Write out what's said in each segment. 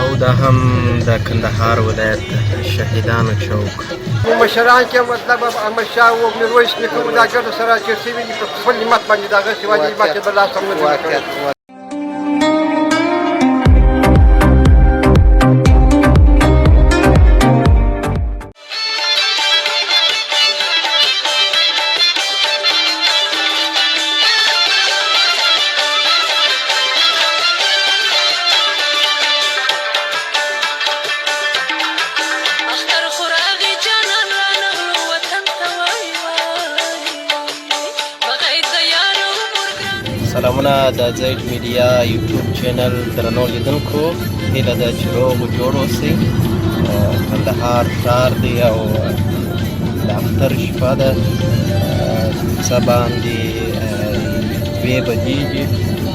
او دا هم د کندهار ولایت شهیدانو چوک. مشران چې مطلب احمد شاه او میرویس نیکه دا ګرد سره چې دي په خپل همت باندې دا غسي واجب ما چې بل لاس هم نه سلامونه د زید میډیا یوټیوب چینل درنو لیدونکو هیله ده چې روغ جوړ اوسئ. کندهار ښار دی او د اختر شپه ده. څه باندې دوې بجې دي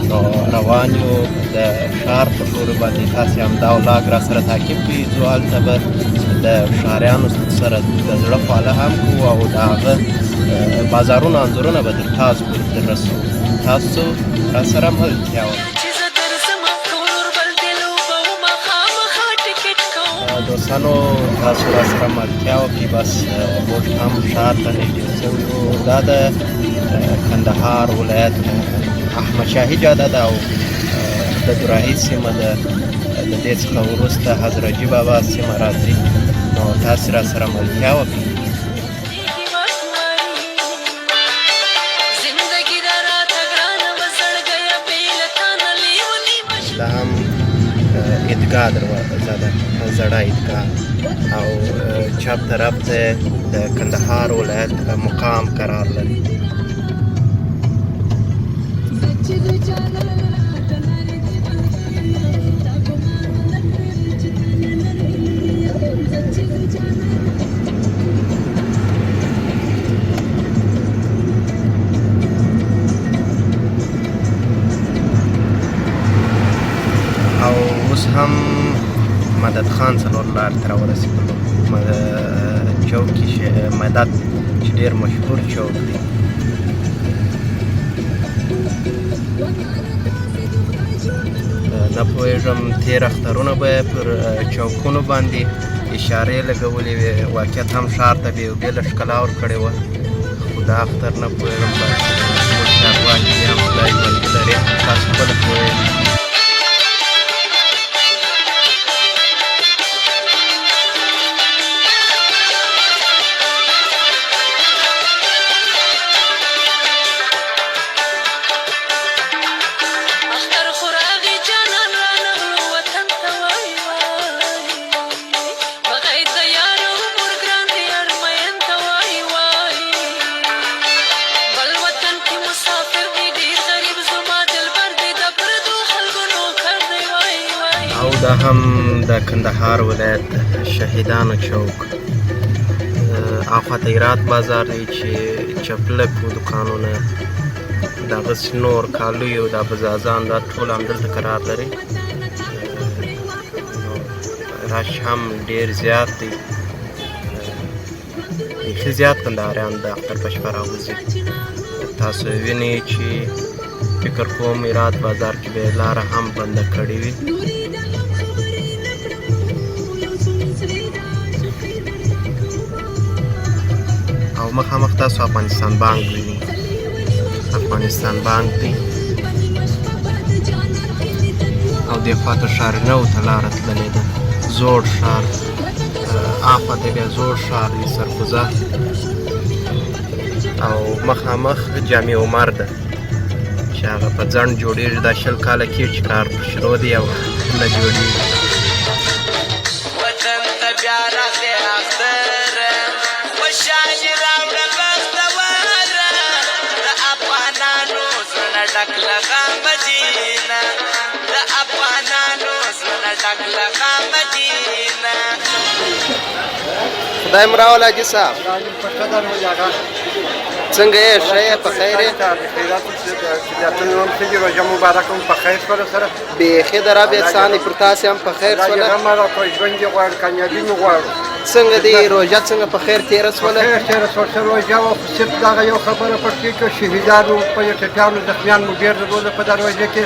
نو روان یو د ښار په لوري باندې تاسې همدا ولاګ را سره تعقیب کړئ. ځو هلته به د ښاریانو سره د زړه خواله هم کوو او د هغه بازارونه انځورونه به در تاسو پورې در رسوو تاسو را سره ملتیا دوستانو تاسو را سره ملتیا وکړئ بس موږ هم ښار ته نږدې شوي یو دا د کندهار ولایت اه، احمد شاهي جاده ده او د دوراهي سیمه ده. د دې څخه وروسته حضرتجي بابا سیمه راځي. نو تاسو را سره ملتیا وکړئ इस्लाम ईदगाह ज़्यादा ज़ड़ा ईदगाह। और छप तरफ़ से कंदहार वलैत मुकाम करार लड़ी هم مدد خان څلور لار ته راورسېدلو. چوک کې مدد چې ډېر مشهور چوک دی. نه پوهېږم تېر اخترونه به پر چوکونو باندې اشارې لګولې وې. واقعیت هم ښار ته به یو بېله ښکلا ورکړې وه. خو دا اختر نه پوهېږم بس زموږ چارواکي هم خدای ژوندي لري. تاسو خپله پوهېږئ دا هم د کندهار ولایت شهیدانو چوک. اخواته ایرات بازار دی چې چپلکو دکانونه دغسې نور کالیو دا بزازان دا ټول همدلته قرار لري. رش هم ډیر زیات دی. بیخي زیات کندهاریان د اختر په شپه راوځي تاسو وینئ چې فکر کوم ایرات بازار کې به لاره هم بنده کړې وي مخامخ تاسو افغانستان بانک وینئ افغانستان بانک دی. او دې خواته ښارنو ته لاره تللې ده. زوړ ښار. اخواته بیا زوړ ښار دی سرخوزه. او مخامخ جامع عمر ده. چې هغه په ځنډ جوړېږي دا شل کاله کې چې کار شروع دی او نه جوړېږي. وطن ته بیا راغلی اختر خدای مراول حاجي صاحب څنګه یې؟ ښه یې؟ په خیر یې؟ روژه مبارکه مو په خیر شوله سره بیخي د رب احسان پر تاسې هم په خیر شوله. هم را په ژوند کې غواړو کامیابي مو غواړو څنګه دی روژه څنګه په خیر تېره سوله خیر تېره شوه ښه روژه وه خو صرف دغه یو خبره پکې که شهیدانو په یو ټپیانو زخمیان مو ډېر درلوده په دا روژه کې.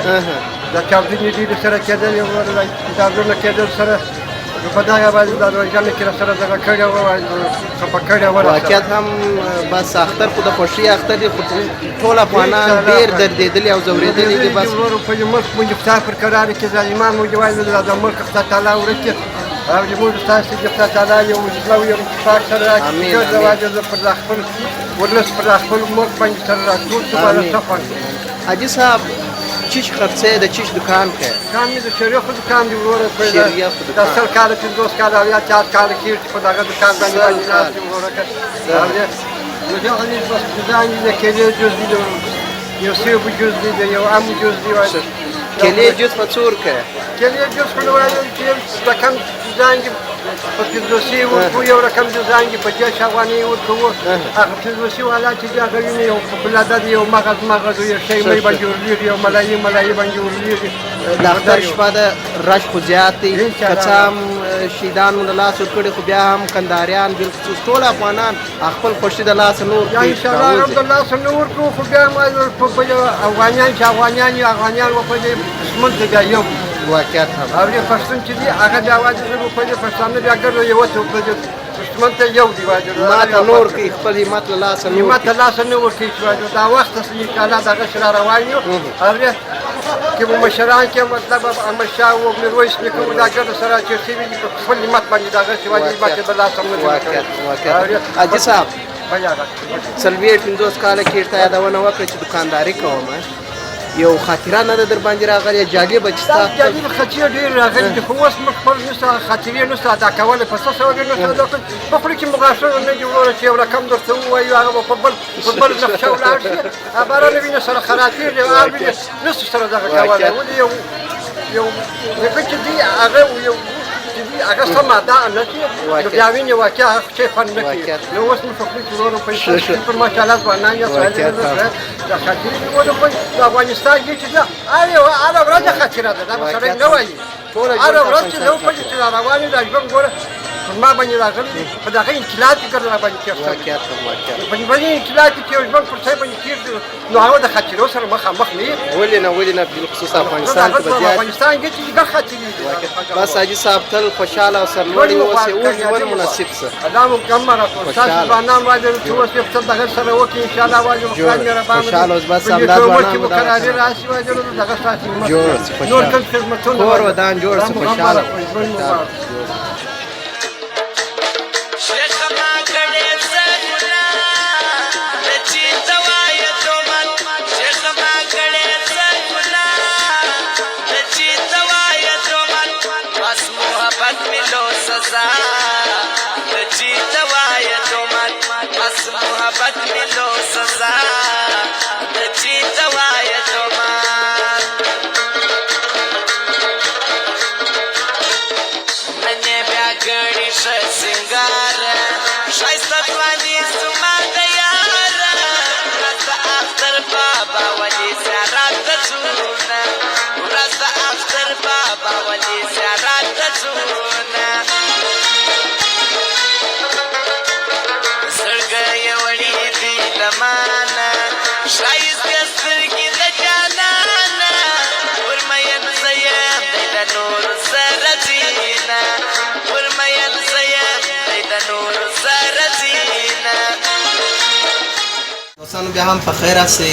د چاودنې ډېرې سره کېدلې وه د کتابونه کېدل سره نو په دغه باندې د مې کې راسره دغه کړې وه خفه کړې وه راسره. واقعیت هم بس اختر خو د خوښۍ اختر دی خو ټول افغانان ډېر دردېدلي او ځورېدلي دي بس. ورو په دې ملک باندې مسافر قرار کې ظالمان مو جوایي د ملک خدای تعالی ورکه او موږ تاسو چې خدای تعالی یو اسلام یو پاک سره امين، چې امين. زواج پر خپل ولس پر خپل ملک باندې سره راټول څه باندې حاجي صاحب چیش خرڅې د چیش دکان کې کام دې د شریخ دکان دی ورو په شریعه خو د دکان. سل کال چې دوست کال او یا چار کال کې چې په دغه دکان باندې سل باندې کال. ناست یم ورو که او دې نو دا غني بس ځان دې کې دې جز دې یو سیب جز دې یو ام جز دې کلی جوت په څور کې کلی جز خو نو وایي چې رقم ځانګ په فردوسي ورکو یو رقم ځانګ په جې شاوانی ورکو. هغه فردوسي والا چې دا غوینه یو په بلاده دی یو مغز مغز یو شی مې باندې ورلېږي یو ملایي ملایي باندې ورلېږي. د اختر شپه د رش خو زیات دی. کڅام شیدان له لاس ورکړي خو بیا هم کنداریان بالخصوص ټول افغانان خپل خوشي د لاس نور یا ان شاء الله رب الله سم نور کو خو بیا ما په افغانان چې افغانان افغانان و په دې دشمن ته یو واقعیت هم. او پښتون چې دی هغه بیا واجب زموږ په دې پښتانه بیا ګرځي یو ته په دشمن ته یو دی واجب ما ته نور کې خپل همت له لاس نور نیمه ته لاس نه ورکړي چې واجب دا وخت شاء الله دغه سره روان یو. او دې کې مو مشران کې مطلب احمد شاه او میرویس نیکه دا ګرځي سره چې سی وی په خپل همت باندې دغه چې واجب باندې بل لاس نه واقعیت حاجي صاحب څلوېښت پنځوس کاله کې ورته یادونه وکړه چې دکانداري کوم یو خاطره نه ده در باندې راغلې جالبه چې ستا جالب خطیر ډیر راغلی دي خو اوس موږ خپل نسته خاطرې نسته ادا کولای په څه سوال نسته دا په خپل کې مغاشر نه دی وروره چې یو رقم درته ووایو هغه په بل په بل نقشه ولاړ شي خبره نه ویني سره خراتیر دی هغه نسته سره دغه ولې یو یو هغه چې دی هغه یو چې هغه سمه دا نه چې نو بیا ویني واقعا هغه چې فن نه کوي. نو اوس خپل کې وروره په ښه، ښه. پر ماشاءالله ځوانان یا واقعیت هم. دا خاطرې ولې په افغانستان کې چې دا یو هر ورځ خاطره ده دا سړی نه وایي هر ژوند ورځ چې زه وپوهېږم چې را روان یم دا ژوند ګوره ما باندې راغلی په دغه انقلاب کې ګرځه را باندې تېر شوی واقعیت هم واقعیت په دې انقلاب کې یو ژوند پر ځای باندې دی نو هغه د خاطرو سره مخامخ نه یې ولې نه ولې نه بالخصوص نو افغانستان دغه کې زیات افغانستان کې چې ګر خاطرې بس حاجي صاحب تل خوشاله او سرلوړي اوسې اوږد ژوند مناسب شه الله مو کم راکړو تاسو خوشحاله. ځوانان واجب چې اوس په څه دغه سره وکړي ان شاء الله واجب. خدای مهربان خوشحاله اوس بس همدا ټول ځوانان مو دغه سره. راشي واجب دغه ساتي نور. کوم خدمتونه کور ودان جوړ مو خوشاله Bye-bye. دوستانو بیا هم په خیر راسئ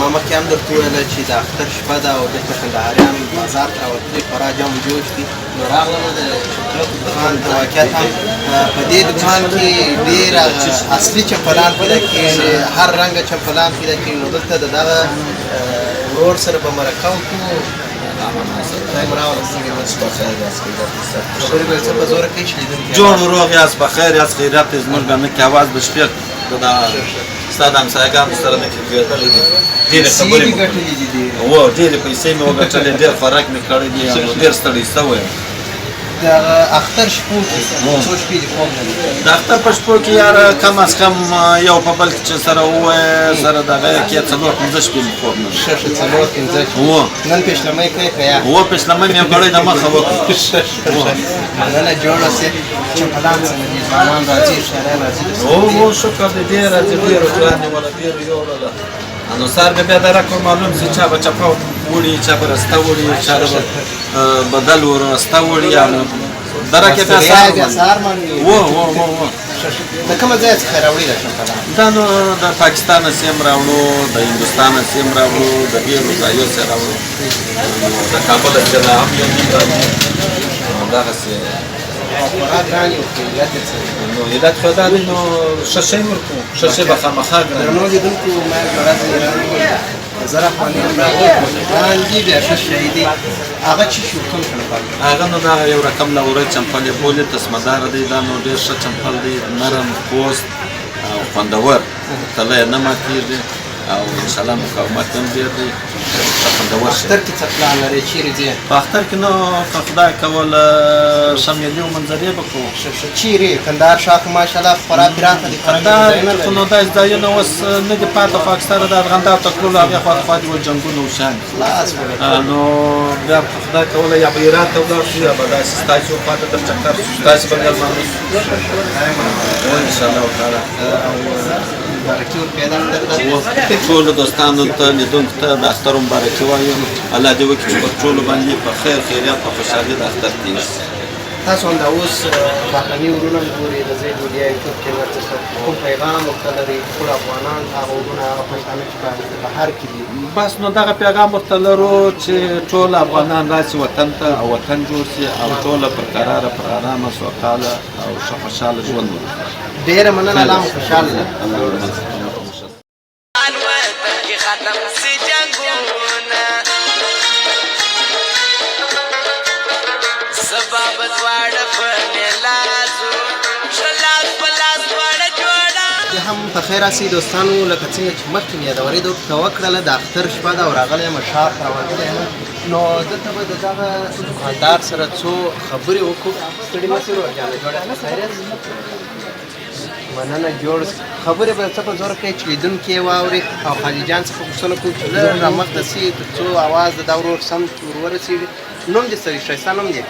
ما مخکې هم درته وویله چې د اختر شپه ده او دلته کندهاریان بازار ته راوتلي خورا جم جوش دي نو راغلم د چپلکو دکان ته واقعیت هم اه، په دې دکان کې ډېر هغه اصلي چپلان پیدا کېږي هر رنګه چپلان پیدا کېږي نو دلته د دغه اه، ورور سره به مرکه وکړو خدای مو راوله څنګه یې وسو؟ خبرې به یې څه په زوره کوي چې لیدونکي جوړ روغ یاست بخیر یاست خیرات زموږ باندې کې आवाज بشفیق دا ستاد همسایګانو سره دي ډېرې سیدي خبرې مو- ګټلې دي ډېرې. و ډېرې پیسې مې وګټلې ډېر خوراک مې کړی دی ډېر ستړی شوی یم. د اختر شپو کې. څو شپې دي خوب نه لري. د اختر په شپو کې یار کم از کم یو په بل کې چې سره ووایه سره دغه کې څلور پنځه شپې مې خوب نه ښه څلور پنځه شپې. و نن پیشلمۍ کوي که یا؟ و پسلمه مې غړې د مخه وکړه ښه. مننه جوړه سي چمپلان څنګه دي؟ ځوانان راځي شهران راځي. او او شکر دې راځي ډېر ګران ولا ډېر یو ولا. نو سار به بیا درک معلوم سي چا به چپاو وړي چا به رستا وړي چا به بدل ور رستا وړي یا درک بیا سار بیا سار سار باندې و و و و د کومه ځای څخه راوړي دا نو د پاکستان سیم راوړو د هندستان سیم راوړو د ډیرو ځایو سره راوړو د کابل څخه هم یو دا څه ګرځي درنو لیدونکو ما جوړه دي زره افغاني هم راغلي ګران دي بیا ښه شی دي هغه چې شو کوم هغه نو دا یو رقم لا وره چمپل یې بولې تسمدار دی دا نو ډیر ښه چمپل دی نرم پوست او خوندور تله نه ماتېږي او ان شاء الله مقاومت هم ډیر دی. خوندور شي اختر کې څه پلان لري چیرې ځې؟ په اختر کې نو که خدای کول شمیلي او منظرې به کوو. چیرې؟ کندهار شاخ ماشاءالله خورا پراخه دي دا خو نو دا ځایونه اوس نه دي پاتې خو اکثره د ارغنداب ته تللو هغې خوا خوا دي جنګونه وشان خلاص نو بیا که خدای کوله یا به ایران ته ولاړ شو یا به داسې ستاسې خوا ته در چکر شو ستاسې به مېلمانه شو انشاءالله تعالی مبارکي ورکړئ ټولو دوستانو ته لیدونکو ته د اختر مبارکي وایم الله دې وکړي چې پر ټولو باندې په خیر خیریت په خوشحالي د اختر تېر شي تاسو هم دا اوس بهرني ورونه هم ګورئ د زید ولیا یوټیوب چینل څخه کوم پیغام ورته لري. ټول افغانان هغه ورونه هغه پښتانه چې بهر کې دي. بس نو دغه پیغام ورته لرو چې ټول افغانان راشي وطن ته او وطن جوړ شي او ټول پر قراره پر آرامه سوکاله او ښه خوشحاله ژوند ډېره مننه الله ده الله خیر راسي دوستانو لکه څنګه چې مخکې مې یادورې د ورته وکړله د اختر شپه ده او راغلی یم ته راوتلی یم. نو دلته به د دغه دکاندار سره څو خبرې وکړو. ستړي مه شئ ورجانه جوړه خیریت مننه جوړ خبرې به څه په زور کوي چې لیدونکي یې واوري او خالي جان څخه پوښتنه کوو چې لږ رامخته سي تر څو اواز د دا ورور سم ور ورسېږي نوم دې دی؟ ښایسته نوم دی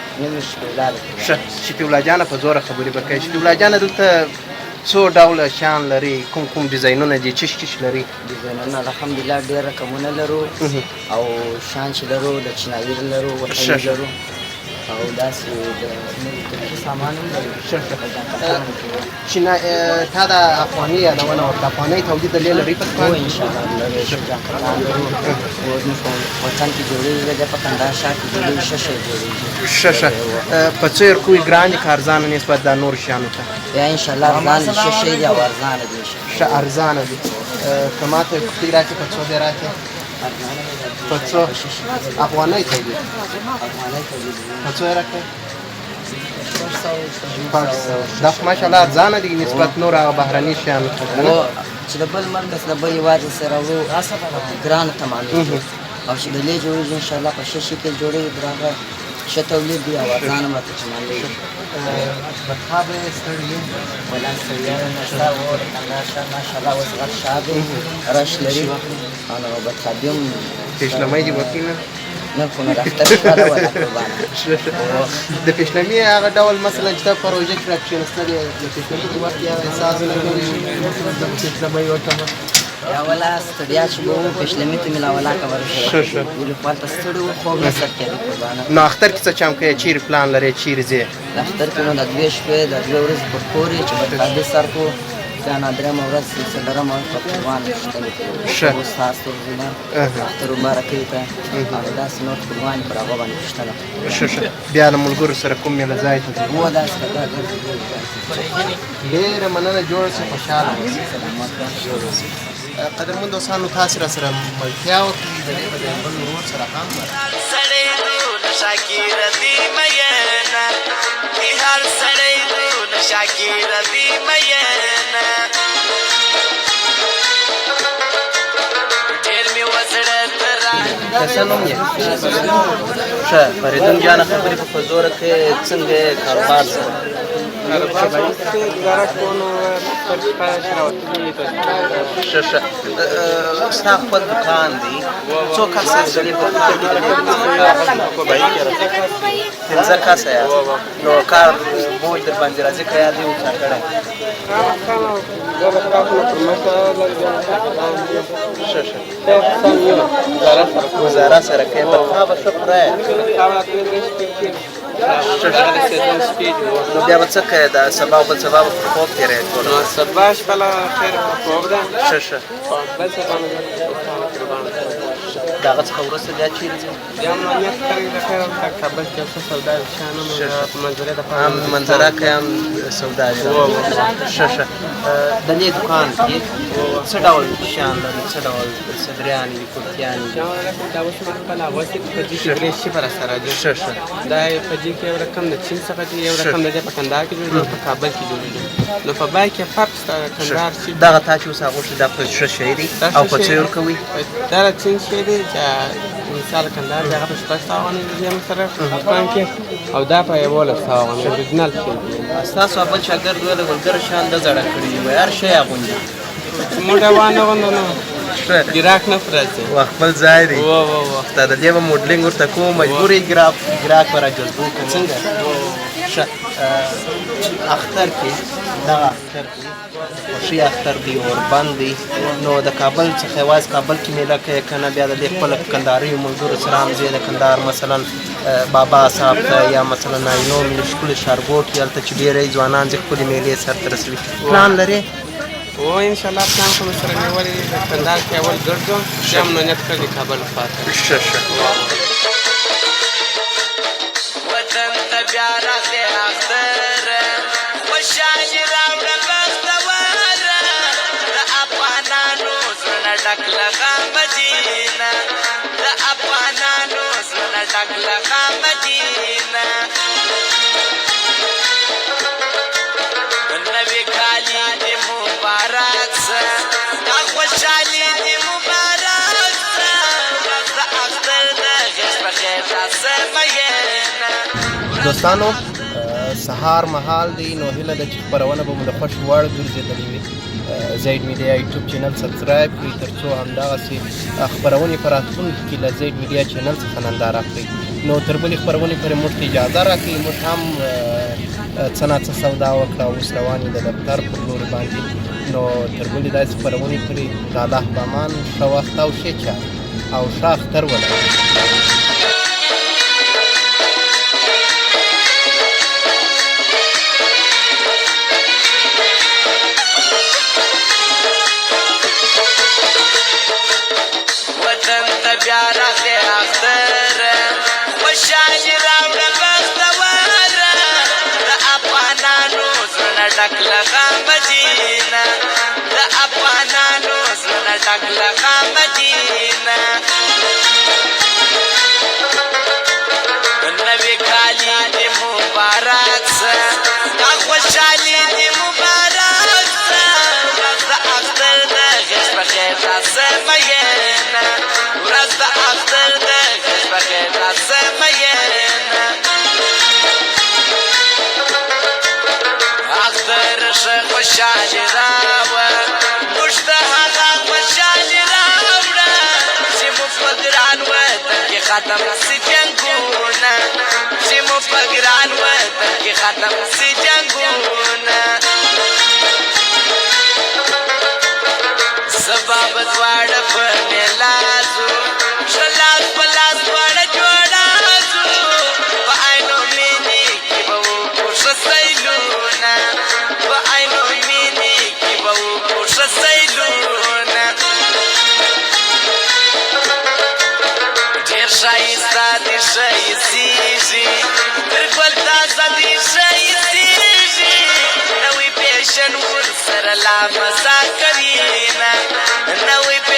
ښه شفیع الله جانه په زوره خبرې به کوي شفیع الله جانه دلته څو ډوله شان لري کوم کوم ډیزاینونه دي چش چش لري؟ ډیزاینونه الحمدلله ډېر رقمونه لرو او شان چې لرو د چینایي لرو ښه. لرو او داسې د سامان. چې تا د افغاني یادونه ورته افغاني تولید دلې لري په هو ان شاء الله وطن کې جوړېږي د په کندهار ښار کې جوړېږي شی جوړېږي اه، په څیر کوی ګران ارزانه نسبت د نور شیانو ته یا ان شاء الله ارزان شی دی او ارزانه دي ان شاء الله ښه ارزانه دي اه، که ماته کښتۍ راکړې په څو دې راکړې راکړې شپږ سوه شپږ سوه. دا خو ماشاءالله ارزانه دي نسبت نور هغه بهرني شیانو چې د بل مرکز د بل هېواد سره ورو ګرانه تمامېږي او چې د لې جوړېږي انشاءالله په ښه شکل جوړېږي د هغه ښه تولید وي او ارزانه ماته تمامېږي بدخوابه ستړي یو. ولا ستړیا نشته او د کندهار ماشاءالله اوس غټ ښار دی رش لري او نو بدخابي پیشلمۍ دي وکړي نه نه خو نو د پیشلمي هغه ډول مثلا چې په روژه کې را کښېنستلې د پیشلمي په وخت کې هغه احساس نه کوي د پیشلمۍ وکړم یا ولا ستړیا چې وو پېشلمي ته مې لا ولا کبر ښه، ښه. ولې خپل ته ستړي وو خوب نه سر کېده قربانه نو اختر کې څه چم کوي چیرې پلان لري ځې د اختر کې نو د دوې شپې د دوې ورځې په کورې چې بدخابي سر کو نه درېیمه ورځ په قربان پوښتنې ښه. تاسو ورځونه اها. اختر مبارکۍ ته او داسې نور قربان پر هغه باندې پوښتنه ښه ښه. بیا له ملګرو سره کوم میله ځای ته ځې هو داسې ګرځي ډېره مننه جوړ سي خوشحاله. قدرمن دوستانو تاسو را سره ملتیا وکړي د دې بل ورور سره هم سړی دون شاکر دی مینا کی هر سړی دون شاکر دی مینا څه نوم یې ښه فریدون جانه خبرې په په زوره کې څنګه یې کاروبار سره ښه ښه اه، ستا خپل دکان دی څو کسه یې په کار کې دي پنځه کسه یاست نو کار بوج در باندې راځي که یا دې وچا کړی ښه ښه گزاره سره کوي برخه به ښه یې. ښه ښه. نو بیا به څه کوې دا سبا بل سبا به په خوب تېروې ټول سبا شپه لا خیر په خوب ده ښه ښه بل څه باندې قربان د هغه څخه وروسته بیا چیرې ځې بیا مو نیت کړی د خیر په کابل کې څه سودا شانه مو په منځره د هم منظره کوي هم سودا ښه ښه اه، د دې دکان کې څه ډول شیان لري څه ډول صدریان دي کورتیان دي؟ دا اوس ما په لا واسه په دې کې درې شي پر سره دي ښه ښه دا په دې کې یو رقم د چین څخه دی یو رقم د په کندهار کې جوړ په کابل کې جوړ نو په بای کې فرق شته کندهار شي. دغه تا چې اوس هغه شي دا په دی؟ دا او په څه دی. ورکوي؟ دا د چین شي دی چې مثال کندهار دی هغه په شپږ سوه باندې دی سره افغان کې او دا په یولس سوه باندې اوریجنال شي ستاسو اول شاګرد ویل ولګر شان د زړه کړی وي. هر شی اغوندي موږ وانه نو ښه ګراک نه پرځي وا خپل ځای دی. و و و تا د دې موډلینګ ورته کوم مجبورې ګراف ګراک پر جذبو څنګه اختر کې دغه اختر کې خوشي اختر دی اور باندې نو د کابل څخه واز کابل کې میله کې کنه بیا د دې خپل کندهاري ملګرو سره هم زیاده کندهار مثلا بابا صاحب یا مثلا ناینو ښارګوټ کې هلته چې ډېری ځوانان چې خپلې میلې سرته رسوي پلان لرې و ان شاء الله پلان کوم سره نیولې د کندهار کې اول ګرځو بیا مو نیت کړی کابل خواته ښه ښه وطن ته بیا راغلی زړونه ډک له غمه دینه د افغانانو زړونه ډک له غمه دینه نوی کالی دی مبارک سه دا خوشحالی دی مبارک سه د اختر د غش په خیر راسه مینه دوستانو سهار مهال دی نو هیله ده چې خپرونه به مو د خوښ وړ ګرځېدلې وي زید میډیا یوټیوب چینل سبسکرایب کړئ ترڅو همدغسې خپرونې په راتلونکي کې له زید میډیا چینل څخه ننداره کړئ. نو تر بلې خپرونې پورې موږ ته اجازه راکړئ موږ هم څه نه څه سودا وکړه اوس روان د دفتر پر لور باندې. نو تر بلې داسې خپرونې پورې د الله په امان ښه وخت او ښې چارې او ښه اختر ولرئ خوشحالي راوړه بختوره د افغانانو زړونه ډک ختم سي جنګونه چې مو په ګران وطن کې ختم سي Love masa karina na we pe